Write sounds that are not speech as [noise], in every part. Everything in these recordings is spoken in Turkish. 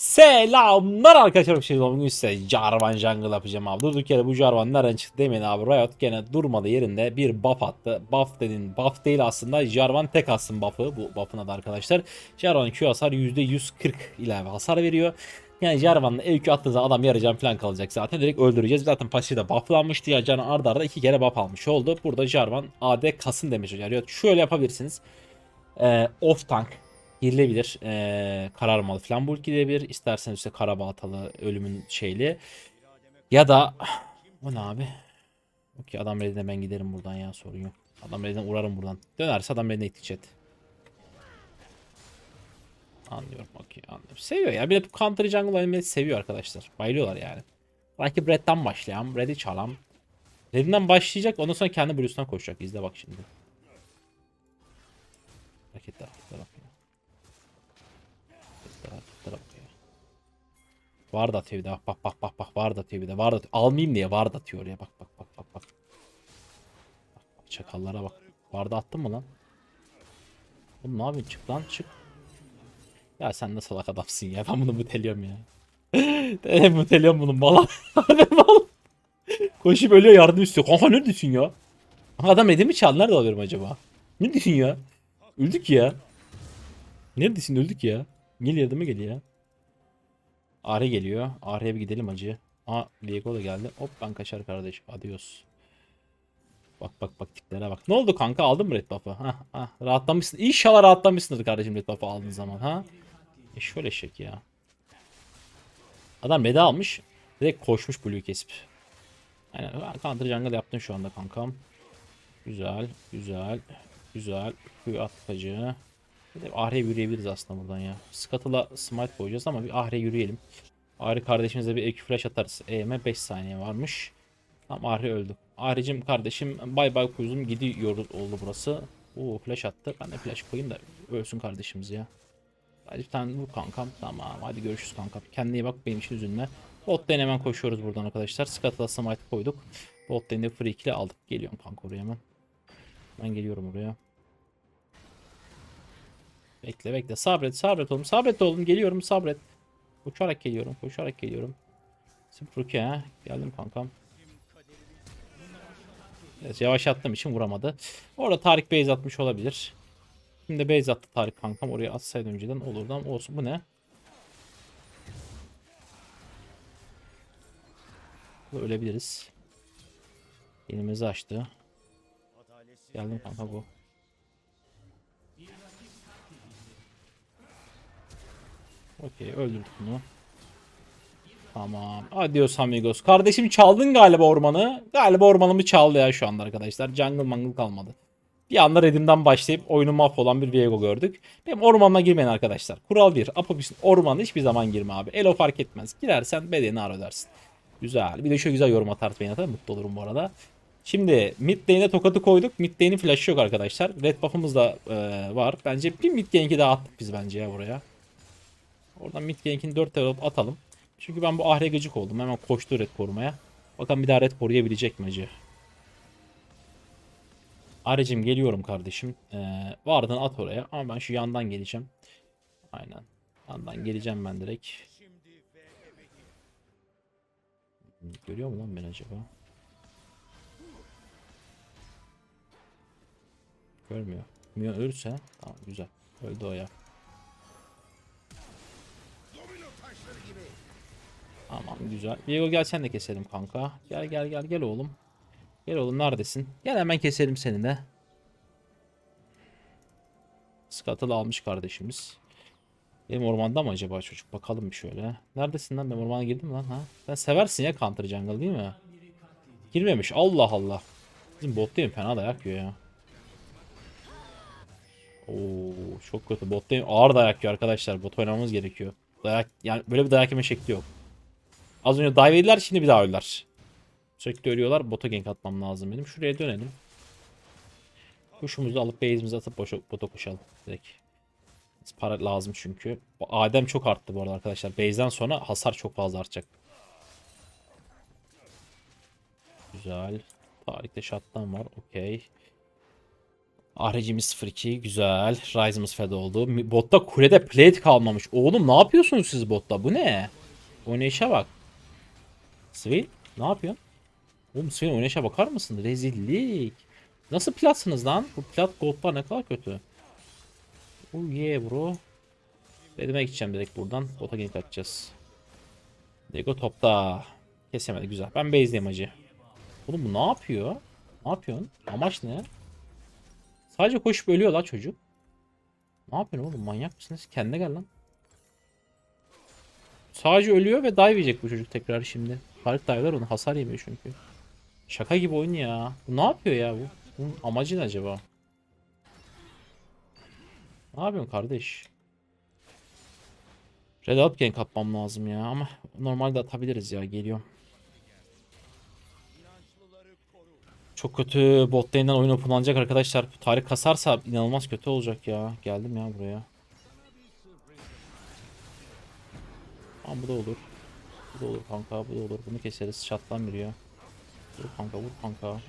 Selamlar arkadaşlar. Şimdi bugün size Jarvan Jungle yapacağım abi. Durduk yere bu Jarvan nereden çıktı demeyin abi. Riot gene durmadı yerinde bir buff attı. Buff dedin buff değil aslında. Jarvan tek atsın buff'ı. Bu buff'ın adı arkadaşlar. Jarvan'ın Q hasar %140 ilave hasar veriyor. Yani Jarvan'la EQ attığı zaman adam yarı can falan kalacak zaten. Direkt öldüreceğiz. Zaten pasifi de bufflanmıştı ya. Canı arda arda iki kere buff almış oldu. Burada Jarvan AD kasın demiş. Yani Riot şöyle yapabilirsiniz. Ee, off tank girilebilir. Ee, kararmalı falan bulk gidebilir. İsterseniz işte karabaltalı ölümün şeyli. Ya da bu ne abi? Okey adam redine ben giderim buradan ya sorun yok. Adam redine uğrarım buradan. Dönerse adam redine itecek. Anlıyorum okey anlıyorum. Seviyor ya. Bir de Counter Jungle oynamayı seviyor arkadaşlar. Bayılıyorlar yani. Belki Red'den başlayalım. Red'i çalam. Red'inden başlayacak ondan sonra kendi Blues'tan koşacak. İzle bak şimdi. Hareketler. Hareketler Var da atıyor bir de bak bak bak bak bak var da atıyor bir de var da. Almayayım diye var da atıyor oraya bak bak bak bak bak. Çakallara bak. Var da attın mı lan? Oğlum ne yapıyorsun çık lan çık. Ya sen ne salak adamsın ya ben bunu muteliyorum ya. [laughs] Ben muteliyorum bunu mala. [laughs] Mal. Koşup ölüyor yardım istiyor. Kanka ne diyorsun ya? Kanka adam mi çaldı? Nerede alıyorum acaba? Ne diyorsun ya? Öldük ya. Neredesin öldük ya. Gel yardıma gel ya. Are geliyor. Are'ye bir gidelim acı. Aa Diego da geldi. Hop ben kaçar kardeş. Adios. Bak bak bak tiplere bak. Ne oldu kanka aldın mı red buff'ı? Ha, ha, rahatlamışsın. İnşallah rahatlamışsındır kardeşim red buff'ı aldığın zaman ha. E şöyle şek ya. Adam red almış. Direkt koşmuş blue kesip. Aynen counter jungle yaptın şu anda kankam. Güzel güzel. Güzel. Kuyu atmacı. Ahre yürüyebiliriz aslında buradan ya. Scuttle'a smite koyacağız ama bir ahre yürüyelim. Ahre kardeşimize bir EQ flash atarız. EM'e 5 saniye varmış. Tam ahre öldü. Ahrecim kardeşim bay bay kuzum gidiyor oldu burası. Oo flash attı. Ben de flash koyayım da ölsün kardeşimiz ya. Hadi bir tane vur kankam. Tamam hadi görüşürüz kankam. Kendine iyi bak benim için üzülme. Bot lane hemen koşuyoruz buradan arkadaşlar. Scuttle'a smite koyduk. Bot lane'de free kill'i aldık. Geliyorum kanka oraya hemen. Ben geliyorum oraya. Bekle bekle sabret sabret oğlum sabret oğlum geliyorum sabret. Koşarak geliyorum koşarak geliyorum. Spruke ha geldim kankam. Evet, yavaş attığım için vuramadı. Orada Tarık base atmış olabilir. Şimdi base attı Tarık kankam oraya atsaydı önceden olurdu ama olsun bu ne? Ölebiliriz. Elimizi açtı. Geldim kanka bu. Okey öldürdük bunu. Tamam. Adios amigos. Kardeşim çaldın galiba ormanı. Galiba ormanımı çaldı ya şu anda arkadaşlar. Jungle mangle kalmadı. Bir anda redimden başlayıp oyunu mahvolan bir Viego gördük. Benim ormanıma girmeyin arkadaşlar. Kural 1. Apopis'in ormanına hiçbir zaman girme abi. Elo fark etmez. Girersen bedeni ağır ödersin. Güzel. Bir de şöyle güzel yorum atar beni atar. Mutlu olurum bu arada. Şimdi mid lane'e tokatı koyduk. Mid lane'in flash'ı yok arkadaşlar. Red buff'ımız da e, var. Bence bir mid gank'i daha attık biz bence ya buraya. Oradan mid gank'ini 4 level atalım. Çünkü ben bu ahre gıcık oldum. Hemen koştu red korumaya. Bakalım bir daha red koruyabilecek mi acı? Arecim geliyorum kardeşim. Ee, vardın at oraya. Ama ben şu yandan geleceğim. Aynen. Yandan geleceğim ben direkt. Görüyor mu lan beni acaba? Görmüyor. Milyon ölürse tamam güzel. Öldü o ya. Tamam güzel. Diego gel sen de keselim kanka. Gel gel gel gel oğlum. Gel oğlum neredesin? Gel hemen keselim seni de. Scuttle almış kardeşimiz. Benim ormanda mı acaba çocuk? Bakalım bir şöyle. Neredesin lan? Ben ormana girdim lan ha. Sen seversin ya Counter Jungle değil mi? Girmemiş. Allah Allah. Bizim bot değil mi? Fena dayak yiyor ya. Oo çok kötü. Bot değil mi? Ağır dayak yiyor arkadaşlar. Bot oynamamız gerekiyor. Dayak yani böyle bir dayak yeme şekli yok. Az önce dive yediler şimdi bir daha öldüler. Sürekli ölüyorlar. Bota gank atmam lazım benim. Şuraya dönelim. Kuşumuzu alıp base'imizi atıp boşa, bota koşalım. Direkt. Para lazım çünkü. Adem çok arttı bu arada arkadaşlar. Base'den sonra hasar çok fazla artacak. Güzel. Tarihte shutdown var. Okey. Ahrecimiz 02 güzel. Rise'ımız fed oldu. Botta kulede plate kalmamış. Oğlum ne yapıyorsunuz siz botta? Bu ne? Oynayışa bak. Swain ne yapıyorsun? Oğlum Swain oynayışa bakar mısın? Rezillik. Nasıl platsınız lan? Bu plat goldlar ne kadar kötü. Oh yeah bro. Redime gideceğim direkt buradan. Bota gank atacağız. Lego topta. Kesemedi güzel. Ben base'deyim acı. Oğlum bu ne yapıyor? Ne yapıyorsun? Amaç ne? Sadece koşup ölüyor la çocuk. Ne yapıyorsun oğlum manyak mısınız? Kendine gel lan. Sadece ölüyor ve dive yiyecek bu çocuk tekrar şimdi. Tarık dive'lar onu hasar yemiyor çünkü. Şaka gibi oyun ya. Bu ne yapıyor ya bu? Bunun amacı ne acaba? Ne yapıyorsun kardeş? Red gank atmam lazım ya ama normalde atabiliriz ya geliyorum. Çok kötü bot lane'den oyun openlanacak arkadaşlar. Tarih kasarsa inanılmaz kötü olacak ya. Geldim ya buraya. Tamam bu da olur. Bu da olur kanka bu da olur. Bunu keseriz. Şattan giriyor. Vur kanka vur kanka.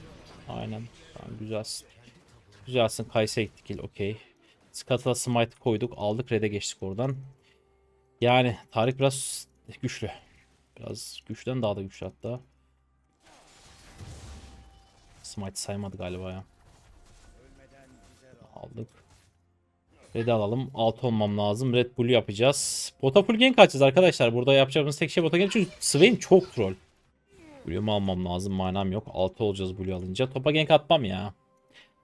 Aynen. Tamam güzelsin. Güzelsin. Kayse kill. Okey. Skat'a smite koyduk. Aldık. Red'e geçtik oradan. Yani Tarık biraz güçlü. Biraz güçten daha da güçlü hatta. Smite saymadı galiba ya. Aldık. Red'i alalım. Alt olmam lazım. Red Bull yapacağız. Bota full gank açacağız arkadaşlar. Burada yapacağımız tek şey bota gank. Çünkü Swain çok troll. Blue'umu almam lazım. Manam yok. 6 olacağız Blue alınca. Topa gank atmam ya.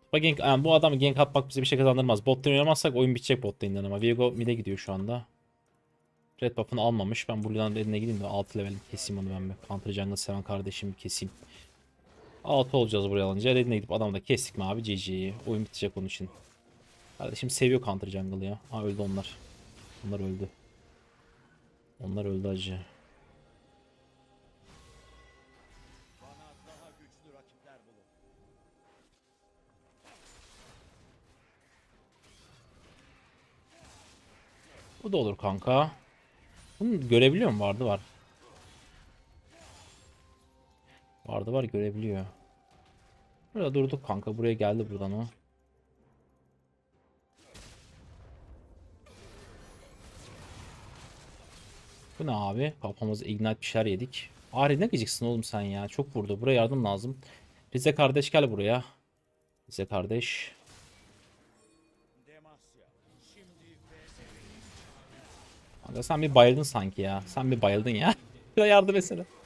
Topa gank, yani bu adam gank atmak bize bir şey kazandırmaz. Bot lane oynamazsak oyun bitecek bot lane'den ama. Viego mid'e gidiyor şu anda. Red buff'ını almamış. Ben Blue'dan eline gideyim de 6 level keseyim onu ben. Counter jungle seven kardeşim keseyim. 6 olacağız buraya alınca. Red'ine gidip adamı da kestik mi abi GG. Oyun bitecek onun için. Kardeşim seviyor Counter Jungle ya. Ha öldü onlar. Onlar öldü. Onlar öldü acı. Bu da olur kanka. Bunu görebiliyor mu? Vardı var. Vardı var görebiliyor. Burada durduk kanka. Buraya geldi buradan o. Bu ne abi? Kafamızı ignite bir şeyler yedik. Ari ne gıcıksın oğlum sen ya. Çok vurdu. Buraya yardım lazım. Rize kardeş gel buraya. Rize kardeş. Kanka sen bir bayıldın sanki ya. Sen bir bayıldın ya. [laughs] Şuna yardım etsene. [laughs]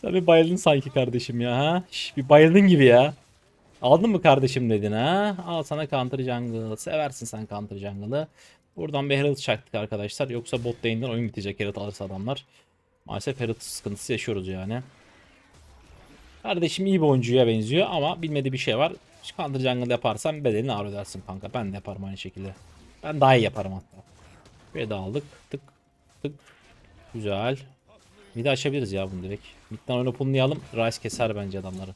sen bir bayıldın sanki kardeşim ya. Ha? Şş, bir bayıldın gibi ya. Aldın mı kardeşim dedin ha? Al sana counter jungle. Seversin sen counter jungle'ı. Buradan bir Herald çaktık arkadaşlar. Yoksa bot lane'den oyun bitecek Herald alırsa adamlar. Maalesef Herald sıkıntısı yaşıyoruz yani. Kardeşim iyi bir oyuncuya benziyor ama bilmediği bir şey var. Counter jungle yaparsan bedelini ağır ödersin kanka. Ben de yaparım aynı şekilde. Ben daha iyi yaparım hatta. Bir de aldık. Tık tık. Güzel. De açabiliriz ya bunu direkt. Midden oyunu punlayalım. Rice keser bence adamları.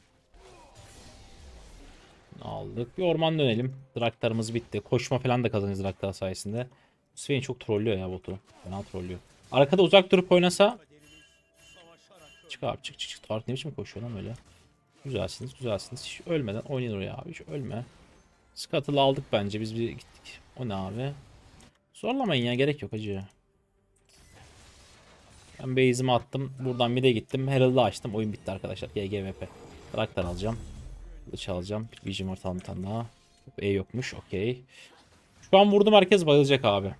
Aldık. Bir orman dönelim. Draktarımız bitti. Koşma falan da kazanırız Draktar sayesinde. Swain çok trollüyor ya botu. Fena trollüyor. Arkada uzak durup oynasa Çık abi çık çık çık. Tarık ne biçim koşuyor lan öyle. Güzelsiniz güzelsiniz. Hiç ölmeden oynayın oraya abi. Hiç ölme. Scuttle'ı aldık bence. Biz bir gittik. O ne abi? Zorlamayın ya. Gerek yok acı. Ben base'imi attım. Buradan mid'e gittim. Herald'ı açtım. Oyun bitti arkadaşlar. GGVP. Karakter alacağım. Kılıç alacağım. Vision ortalama bir tane daha. E yokmuş. Okey. Şu an vurdum herkes bayılacak abi.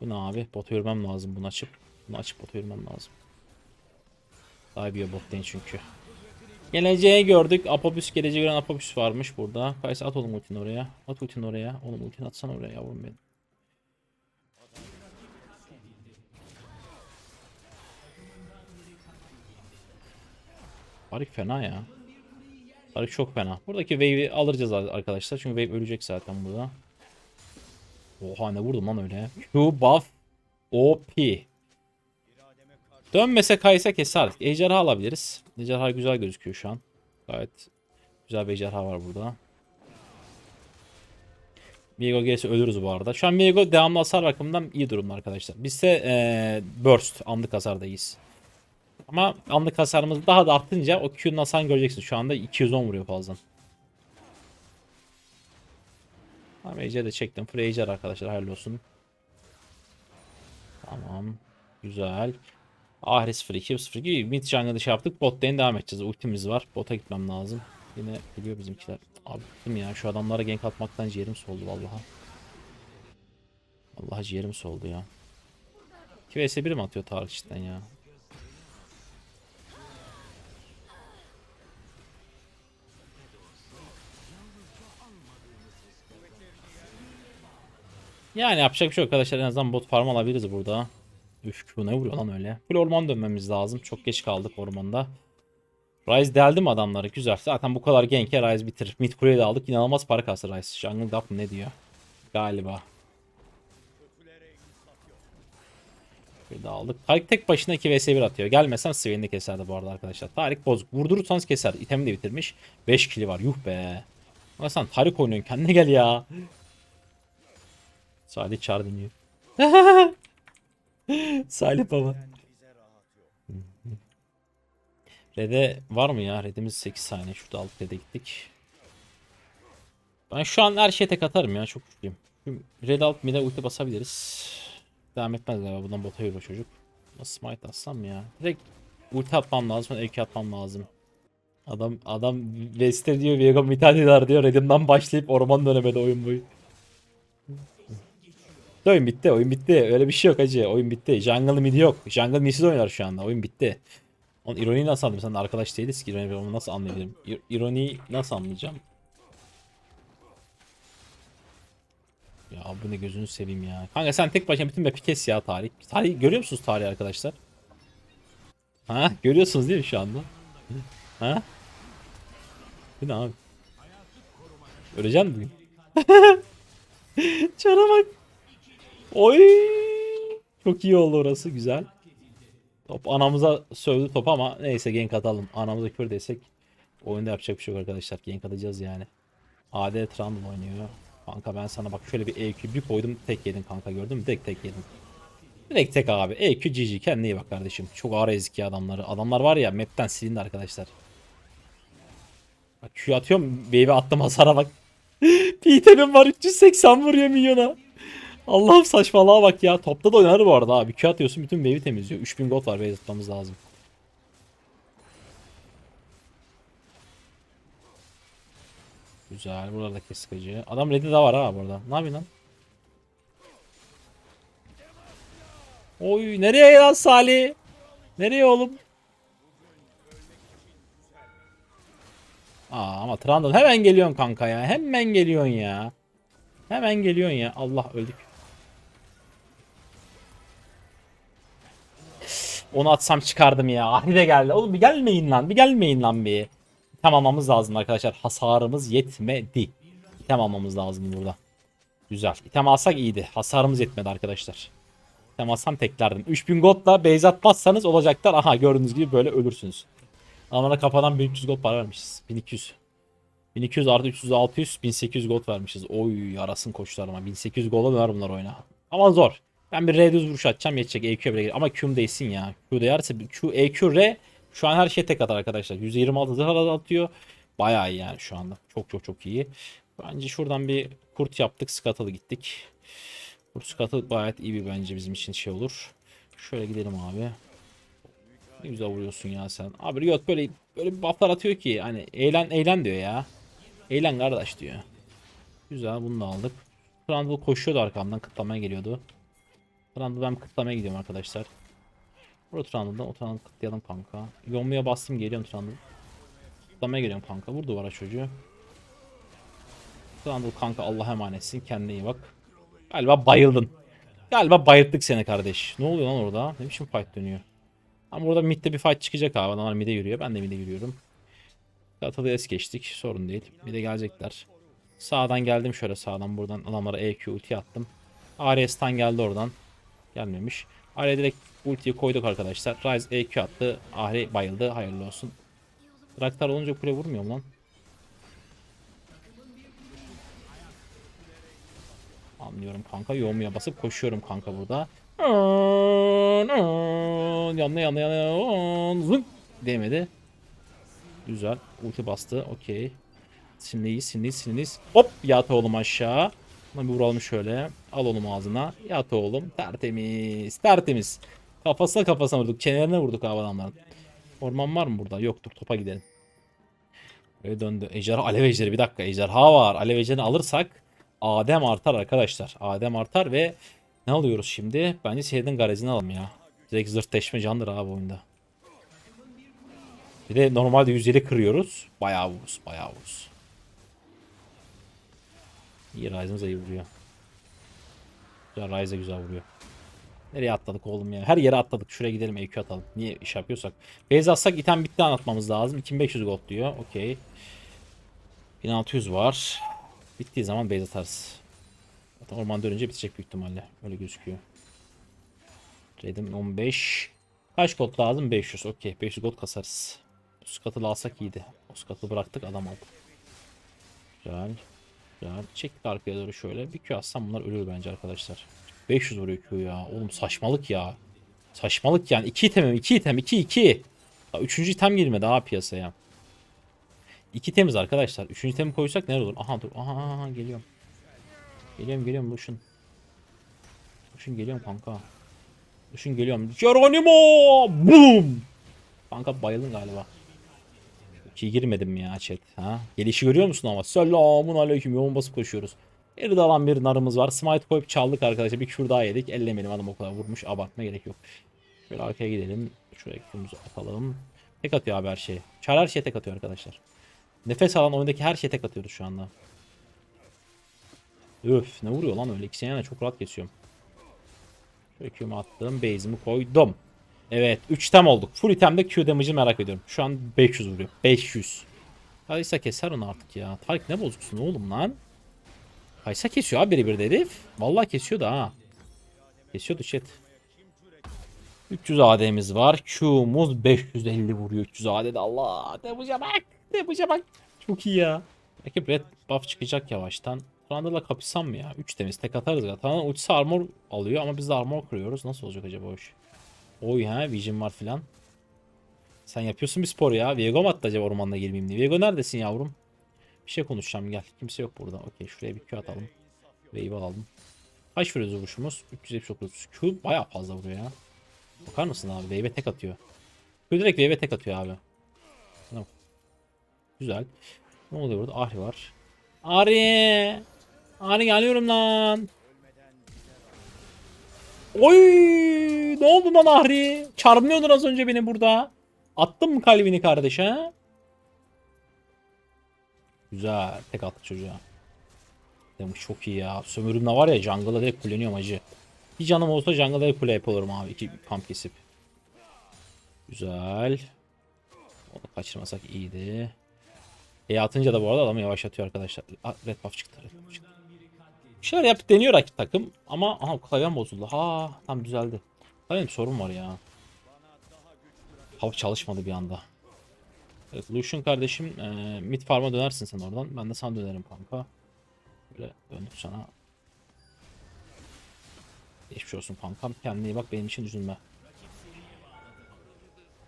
Bu ne abi? Bota yürümem lazım bunu açıp. Bunu açıp bota yürümem lazım. Daha bir bot lane çünkü. Geleceği gördük. Apobüs geleceği gören Apobüs varmış burada. Kaysa at oğlum ultini oraya. At ultini oraya. Oğlum ultini atsana oraya yavrum benim. Tarık fena ya. Tarık çok fena. Buradaki wave'i alırız arkadaşlar. Çünkü wave ölecek zaten burada. Oha ne vurdum lan öyle. Q buff OP. Dönmese kaysa keserdik. Ejderha alabiliriz. Ejderha güzel gözüküyor şu an. Gayet güzel bir ejderha var burada. Viego gelirse ölürüz bu arada. Şu an Viego devamlı hasar bakımından iyi durumda arkadaşlar. Biz ise ee, Burst anlık hasardayız. Ama anlık hasarımız daha da arttınca o Q'nun hasarını göreceksin. Şu anda 210 vuruyor fazla. Tamam Ece de çektim. Fraser arkadaşlar hayırlı olsun. Tamam. Güzel. Ahris free, Kills free gibi mid jungle'da şey yaptık. Bot lane devam edeceğiz. Ultimiz var. Bota gitmem lazım. Yine biliyor bizimkiler. Abi ya. Şu adamlara gank atmaktan ciğerim soldu vallahi. Allah ciğerim soldu ya. 2 vs 1 mi atıyor Tarık cidden ya? Yani yapacak bir şey arkadaşlar. En azından bot farm alabiliriz burada. Üf Q ne vuruyor lan öyle. Full orman dönmemiz lazım. Çok geç kaldık ormanda. Ryze deldi mi adamları? Güzel. Zaten bu kadar gank'e Ryze bitirir. Mid kuleyi de aldık. İnanılmaz para kastı Ryze. Jungle Dup ne diyor? Galiba. Bir daha aldık. Tarik tek başına 2 vs 1 atıyor. Gelmesem de keserdi bu arada arkadaşlar. Tarik bozuk. Vurdurursanız keser. İtemi de bitirmiş. 5 kili var. Yuh be. Ama sen Tarik oynuyorsun. Kendine gel ya. Salih çağır dinliyor. [laughs] Salih baba. Red'e var mı ya? Red'imiz 8 saniye. Şurada alıp Red'e gittik. Ben şu an her şeye tek atarım ya. Çok güçlüyüm. Red alıp mid'e ulti basabiliriz. Devam etmez galiba. Bundan bota yürü çocuk. Nasıl smite atsam ya? Direkt ulti atmam lazım. EQ atmam lazım. Adam adam West'e diyor Viego Mitani'ler diyor. Red'imden başlayıp orman dönemedi oyun boyu. Oyun bitti, oyun bitti. Öyle bir şey yok hacı. Oyun bitti. Jungle midi yok. Jungle midsiz oynar şu anda. Oyun bitti. On ironiyi nasıl anlayayım? Sen arkadaş değiliz ki. İroni nasıl anlayabilirim? İr- İroniyi nasıl anlayacağım? Ya bu ne gözünü seveyim ya. Kanka sen tek başına bütün map'i kes ya tarih. Tarih görüyor musunuz tarihi arkadaşlar? Ha görüyorsunuz değil mi şu anda? Ha? Bu ne abi? Öleceksin bugün. [laughs] Çara bak. Oy! Çok iyi oldu orası güzel. Top anamıza sövdü top ama neyse gank atalım. Anamıza küfür desek oyunda yapacak bir şey yok arkadaşlar. Gank atacağız yani. AD Trundle oynuyor. Kanka ben sana bak şöyle bir EQ bir koydum tek yedin kanka gördün mü? Direkt tek yedin. Direkt tek abi. EQ GG kendine iyi bak kardeşim. Çok ağır ezik adamları. Adamlar var ya map'ten silindi arkadaşlar. Bak Q atıyorum. Baby attım hasara bak. [laughs] Peter'im var 380 vuruyor milyona. Allah'ım saçmalığa bak ya. Topta da oynar bu arada abi. Q atıyorsun bütün wave'i temizliyor. 3000 gold var wave atmamız lazım. Güzel. Burada da. Adam ready de var ha burada. Ne yapıyorsun lan? Oy nereye lan Salih? Nereye oğlum? Aa ama Trundle hemen geliyorsun kanka ya. Hemen geliyorsun ya. Hemen geliyorsun ya. Allah öldük. Onu atsam çıkardım ya. Ahri de geldi. Oğlum bir gelmeyin lan. Bir gelmeyin lan bir. Tamamlamamız lazım arkadaşlar. Hasarımız yetmedi. İtem lazım burada. Güzel. İtem alsak iyiydi. Hasarımız yetmedi arkadaşlar. İtem alsam teklerdim. 3000 goldla base atmazsanız olacaklar. Aha gördüğünüz gibi böyle ölürsünüz. Amına kafadan 1300 gold para vermişiz. 1200. 1200 artı 300 600 1800 gold vermişiz. Oy yarasın koçlarıma. 1800 golda döner bunlar oyuna. Ama zor. Ben bir R düz vuruş atacağım yetecek EQ bile gelir. Ama Q'm değilsin ya. Q değerse Q, EQ, R şu an her şey tek atar arkadaşlar. %26 zırh atıyor. Bayağı iyi yani şu anda. Çok çok çok iyi. Bence şuradan bir kurt yaptık. Scuttle gittik. Kurt Scuttle gayet iyi bir bence bizim için şey olur. Şöyle gidelim abi. Ne güzel vuruyorsun ya sen. Abi Riot böyle böyle bir bufflar atıyor ki hani eğlen eğlen diyor ya. Eğlen kardeş diyor. Güzel bunu da aldık. Trundle koşuyordu arkamdan kıtlamaya geliyordu. Trundle ben kıtlamaya gidiyorum arkadaşlar. Burada Trundle'dan o Trundle'ı kıtlayalım kanka. Yomluya bastım geliyorum Trundle. Kıtlamaya geliyorum kanka. Vur duvara çocuğu. Trundle kanka Allah'a emanetsin. Kendine iyi bak. Galiba bayıldın. Galiba bayılttık seni kardeş. Ne oluyor lan orada? Ne biçim fight dönüyor? Ama burada midde bir fight çıkacak abi. Adamlar midde yürüyor. Ben de midde yürüyorum. Katalı es geçtik. Sorun değil. Midde gelecekler. Sağdan geldim şöyle sağdan buradan adamlara EQ ulti attım. Ares'tan geldi oradan. Gelmemiş. Araya direkt ultiyi koyduk arkadaşlar. Ryze EQ attı. Ahri bayıldı. Hayırlı olsun. Draktar olunca kule vurmuyor mu lan? Anlıyorum kanka. Yoğumuya basıp koşuyorum kanka burada. Yanına yanına yanına. Zın. Değmedi. Güzel. Ulti bastı. Okey. Sinirliyiz, sinirliyiz, sinirliyiz. Hop yat oğlum aşağı. Buna bir vuralım şöyle. Al oğlum ağzına. Yat oğlum. Tertemiz. Tertemiz. Kafasına kafasına vurduk. Çenelerine vurduk abi adamların. Orman var mı burada? Yoktur. Topa gidelim. Böyle döndü. Ejderha, alev ejderi. Bir dakika. Ejderha var. Alev ejderini alırsak Adem artar arkadaşlar. Adem artar ve ne alıyoruz şimdi? Bence Seyir'den garajını alalım ya. Direkt zırt deşme candır abi oyunda. Bir de normalde 107 kırıyoruz. Bayağı vururuz. Bayağı vururuz. İyi Ryze'ımız iyi vuruyor. Güzel Ryze güzel vuruyor. Nereye atladık oğlum ya? Her yere atladık. Şuraya gidelim EQ atalım. Niye iş yapıyorsak. Base atsak item bitti anlatmamız lazım. 2500 gold diyor. Okey. 1600 var. Bittiği zaman base atarız. Zaten orman dönünce bitecek büyük ihtimalle. Öyle gözüküyor. Trade'im 15. Kaç gold lazım? 500. Okey. 500 gold kasarız. Skatı alsak iyiydi. O bıraktık adam aldı. Güzel. Güzel. Çektik arkaya doğru şöyle. Bir Q atsam bunlar ölür bence arkadaşlar. 500 vuruyor Q ya. Oğlum saçmalık ya. Saçmalık yani. 2 itemim. 2 item. 2 2. Daha 3. item girmedi daha piyasaya. 2 temiz arkadaşlar. 3. itemi koysak ne olur? Aha dur. Aha, aha geliyorum. Geliyorum geliyorum Lucian. Lucian geliyorum kanka. Lucian geliyorum. Geronimo! Boom! Kanka bayıldın galiba. Ki girmedim ya chat. Ha? Gelişi görüyor musun ama? Selamun aleyküm. Yoğun basıp koşuyoruz. Geride alan bir narımız var. Smite koyup çaldık arkadaşlar. Bir küfür daha yedik. Ellemeyelim adam o kadar vurmuş. Abartma gerek yok. Şöyle arkaya gidelim. Şuraya küfürümüzü atalım. Tek atıyor abi her şey. Çar her şeye tek atıyor arkadaşlar. Nefes alan oyundaki her şeye tek atıyoruz şu anda. Öf ne vuruyor lan öyle. İkisi yana çok rahat kesiyorum. Şöyle Q'mu attım. Base'imi koydum. Evet 3 tem olduk. Full itemde Q damage'ı merak ediyorum. Şu an 500 vuruyor. 500. Kaysa keser onu artık ya. Tarık ne bozuksun oğlum lan. Kaysa kesiyor abi biri bir herif. Vallahi kesiyor da ha. Kesiyordu chat. 300 AD'miz var. Q'muz 550 vuruyor. 300 AD'de Allah. Damage'a bak. Damage'a bak. Çok iyi ya. Belki red buff çıkacak yavaştan. Trundle'la kapışsam mı ya? 3 temiz tek atarız ya. Trundle ultisi armor alıyor ama biz de armor kırıyoruz. Nasıl olacak acaba o iş? Oy ha Vision var filan. Sen yapıyorsun bir spor ya. Viego mu attı acaba ormanda girmeyeyim diye. Viego neredesin yavrum? Bir şey konuşacağım gel. Kimse yok burada. Okey şuraya bir Q atalım. Wave alalım. Kaç vuruyoruz vuruşumuz? 379. Q bayağı fazla vuruyor ya. Bakar mısın abi? Wave'e tek atıyor. Q direkt wave'e tek atıyor abi. Tamam. Güzel. Ne oluyor burada? Ahri var. Ahri! Ahri geliyorum lan. Oy! Ne oldu lan Ahri? Çarmıyordun az önce beni burada. Attın mı kalbini kardeş ha? Güzel. Tek attı çocuğa. Demiş çok iyi ya. Sömürümle var ya jungle'a direkt kullanıyorum acı. Bir canım olsa jungle'a direkt kule yapılırım abi. İki kamp kesip. Güzel. Onu kaçırmasak iyiydi. E atınca da bu arada adamı yavaşlatıyor arkadaşlar. Aa, red buff çıktı. Red buff çıktı. Bir şeyler yapıp deniyor rakip takım. Ama aha klavyen bozuldu. Ha tam düzeldi. Benim sorun var ya. Hava çalışmadı bir anda. Evet Lucian kardeşim e, mid farm'a dönersin sen oradan. Ben de sana dönerim kanka. Böyle döndük sana. Geçmiş olsun kankam. Kendine iyi bak benim için üzülme.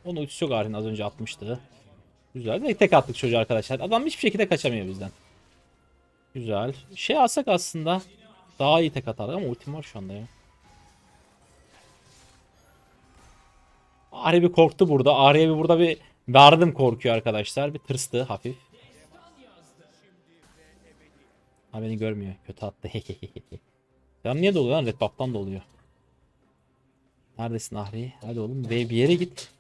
Onun ultisi yok Arin az önce atmıştı. Güzel. Tek attık çocuğu arkadaşlar. Adam hiçbir şekilde kaçamıyor bizden. Güzel. Şey alsak aslında daha iyi tek atar ama ultim var şu anda ya. Ahri bir korktu burada. Ahri'ye bir burada bir verdim korkuyor arkadaşlar. Bir tırstı hafif. Ha beni görmüyor. Kötü attı. [laughs] ya niye doluyor lan? Red buff'tan doluyor. Neredesin Ahri? Hadi oğlum. Bir yere git.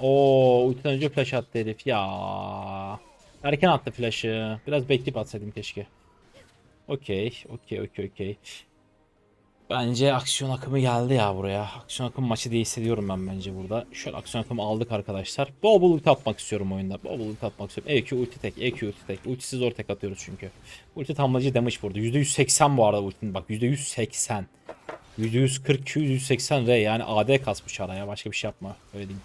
Oo, ultiden önce flash attı herif ya. Erken attı flash'ı. Biraz bekleyip atsaydım keşke. Okey, okey, okey, okey. Bence aksiyon akımı geldi ya buraya. Aksiyon akımı maçı diye hissediyorum ben bence burada. Şöyle aksiyon akımı aldık arkadaşlar. Bol bol atmak istiyorum oyunda. Bol bol atmak istiyorum. EQ ulti tek, EQ ulti tek. Ultisiz zor tek atıyoruz çünkü. Ulti tamamlayıcı damage burada. %180 bu arada ultinin bak %180. %140 Q, %180 R yani AD kasmış araya. Başka bir şey yapma. Öyle diyeyim.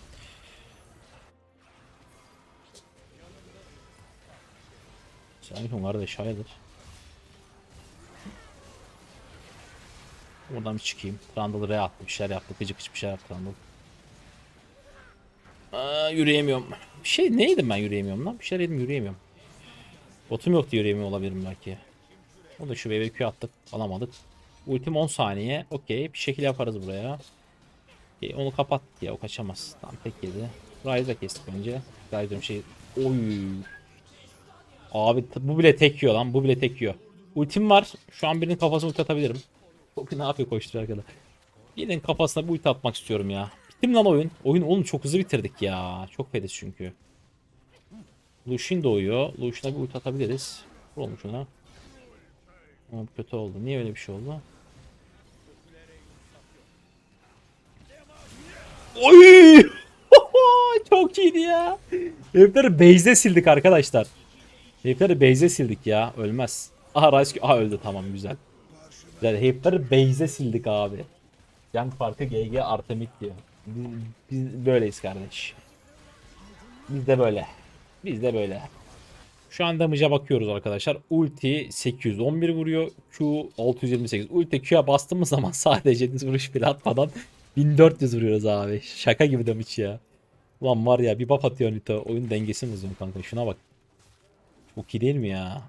Selamünaleyküm kardeş hayırdır? Buradan bir çıkayım. Randall R attı bir şeyler yaptı. Gıcık bir şeyler yaptı Randall. Aa, yürüyemiyorum. Bir şey neydim ben yürüyemiyorum lan? Bir şeyler yedim yürüyemiyorum. Botum yok diyor yemin olabilirim belki. O da şu BBQ attık. Alamadık. Ultim 10 saniye. Okey. Bir şekil yaparız buraya. Okey, onu kapat ya. O kaçamaz. Tamam tek yedi. Ryze'ı kestik önce. Ryze'ın şey. Oy. Abi bu bile tek yiyor lan. Bu bile tek yiyor. Ultim var. Şu an birinin kafasına ulti atabilirim. [laughs] Poppy ne yapıyor koşturuyor arkada. Birinin kafasına bir ulti atmak istiyorum ya. Bitti mi lan oyun? Oyun oğlum çok hızlı bitirdik ya. Çok fediz çünkü. Lucian doğuyor. Lucian'a bir ulti atabiliriz. Vuralım şuna. Ama kötü oldu. Niye öyle bir şey oldu? Oy! [laughs] Çok iyiydi ya. Herifleri base'de sildik arkadaşlar. Herifleri base'de sildik ya. Ölmez. Aha Rice Aha öldü tamam güzel. Güzel. Herifleri base'de sildik abi. Young farkı GG Artemid diyor. Biz, biz böyleyiz kardeş. Biz de böyle. Biz de böyle. Şu an damage'a bakıyoruz arkadaşlar. Ulti 811 vuruyor. Q 628. Ulti Q'ya bastığımız [laughs] zaman sadece düz vuruş bile atmadan 1400 vuruyoruz abi. Şaka gibi damage ya. Ulan var ya bir buff atıyor Nito. Oyun dengesi bozuyor kanka. Şuna bak. Çok değil mi ya?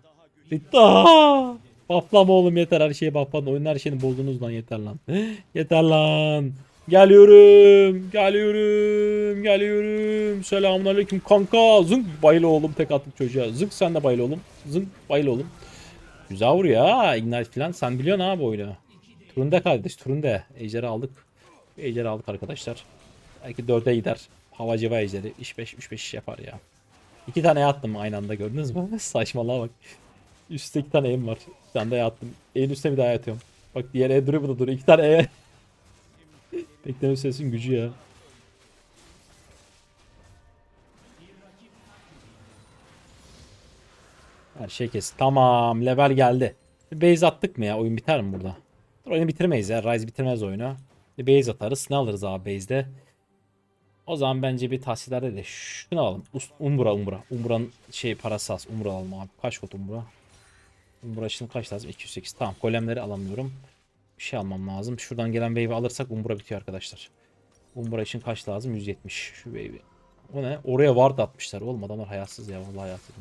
Nito! Bufflama oğlum yeter her şeyi buffladın. Oyunun her şeyini bozdunuz lan yeter lan. [gasps] yeter lan. Geliyorum. Geliyorum. Geliyorum. Selamünaleyküm kanka. Zınk bayıl oğlum tek attık çocuğa. Zınk sen de bayıl oğlum. Zınk bayıl oğlum. Güzel vuruyor ha. Ignite falan. Sen biliyorsun abi oyunu. Turunde kardeş. Turunde. Ejder'i aldık. Ejder'i aldık arkadaşlar. Belki 4'e gider. Havacıva ejderi. İş 5 3 5 yapar ya. İki tane attım aynı anda gördünüz mü? Saçmalığa bak. Üstte iki tane eğim var. Bir tane de attım. Eğin üstüne bir daha yatıyorum. Bak diğer E duruyor bu da duruyor. İki tane E. [laughs] Bekleme sesin gücü ya. Her şey kes. Tamam level geldi. Base attık mı ya? Oyun biter mi burada? Dur oyunu bitirmeyiz ya. Rise bitirmez oyunu. Bir base atarız. Ne alırız abi base'de? O zaman bence bir tahsillerde de şunu alalım. Umbra Umbra. Umbra'nın şey parası az. Umbra alalım abi. Kaç kod Umbra? Umbra için kaç lazım? 208. Tamam golemleri alamıyorum. Bir şey almam lazım. Şuradan gelen wave'i alırsak Umbra bitiyor arkadaşlar. Umbra için kaç lazım? 170. Şu wave'i. O ne? Oraya ward atmışlar. Oğlum adamlar hayatsız ya. Vallahi hayatsız.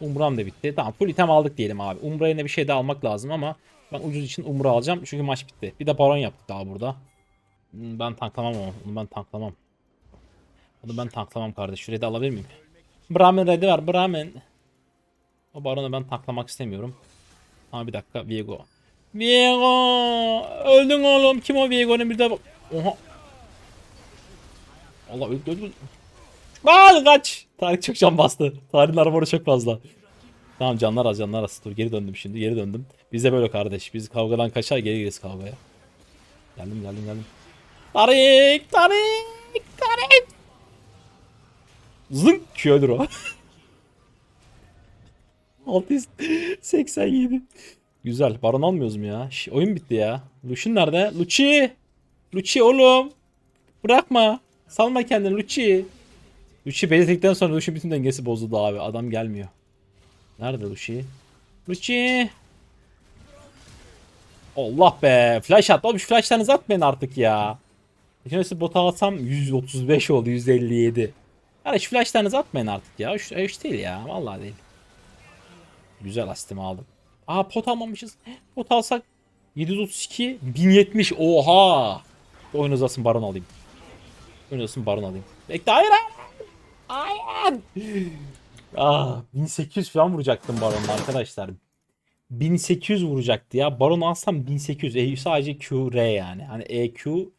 Umbra'm da bitti. Tamam full item aldık diyelim abi. Umbra yerine bir şey daha almak lazım ama ben ucuz için Umbra alacağım. Çünkü maç bitti. Bir de baron yaptık daha burada. Hmm, Ben tanklamam onu. Onu ben tanklamam. Onu ben tanklamam kardeş. Şurayı alabilir miyim? Brahmin ready var. Brahmin. O baronu ben tanklamak istemiyorum. Ama bir dakika. Viego. Viego. Öldün oğlum. Kim o Viego'nun bir de bak. Oha. Allah öldü öldü. Al kaç. Tarık çok can bastı. Tarık'ın armoru çok fazla. Tamam canlar az canlar az. Dur geri döndüm şimdi geri döndüm. Biz de böyle kardeş. Biz kavgadan kaçar geri gireriz kavgaya. Geldim geldim geldim. Tarık Tarık Tarık. Zınk Q ölür o. [laughs] 687. Güzel. Baron almıyoruz mu ya? Şş, oyun bitti ya. Lucian nerede? Luci. Luci oğlum. Bırakma. Salma kendini Luci. Luci belirttikten sonra Luci'nin bütün dengesi bozuldu abi. Adam gelmiyor. Nerede Luci? Luci. Allah be. Flash at. Oğlum şu flashlarınızı atmayın artık ya. Şimdi bota alsam 135 oldu. 157. Yani şu flashlarınızı atmayın artık ya. Şu, şu değil ya. Vallahi değil. Güzel astimi aldım. Aa pot almamışız. [gasps] Pot alsak 732 1070. Oha. Oyun uzasın baron alayım. Oyun uzasın baron alayım. Bekle hayır hayır. Hayır. [gasps] Ah 1800 falan vuracaktım baronla arkadaşlar. 1800 vuracaktı ya. Baron alsam 1800. E, sadece Q, R yani. Hani EQ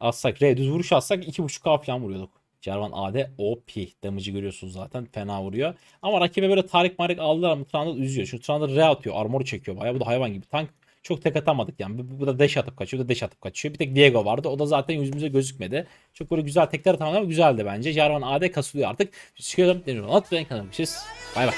alsak, R düz vuruş alsak 2.5K falan vuruyorduk. Jarvan AD OP. Damage'ı görüyorsunuz zaten. Fena vuruyor. Ama rakibe böyle Tarik Marik aldılar ama Trundle üzüyor. Çünkü Trundle R atıyor. Armor çekiyor. Bayağı bu da hayvan gibi. Tank çok tek atamadık yani. Bu, da dash atıp kaçıyor. Bu da dash atıp kaçıyor. Bir tek Diego vardı. O da zaten yüzümüze gözükmedi. Çok böyle güzel tekler atamadı ama güzeldi bence. Jarvan AD kasılıyor artık. Çıkıyorum. Deniyorum. At ve kanalım. Bay bay.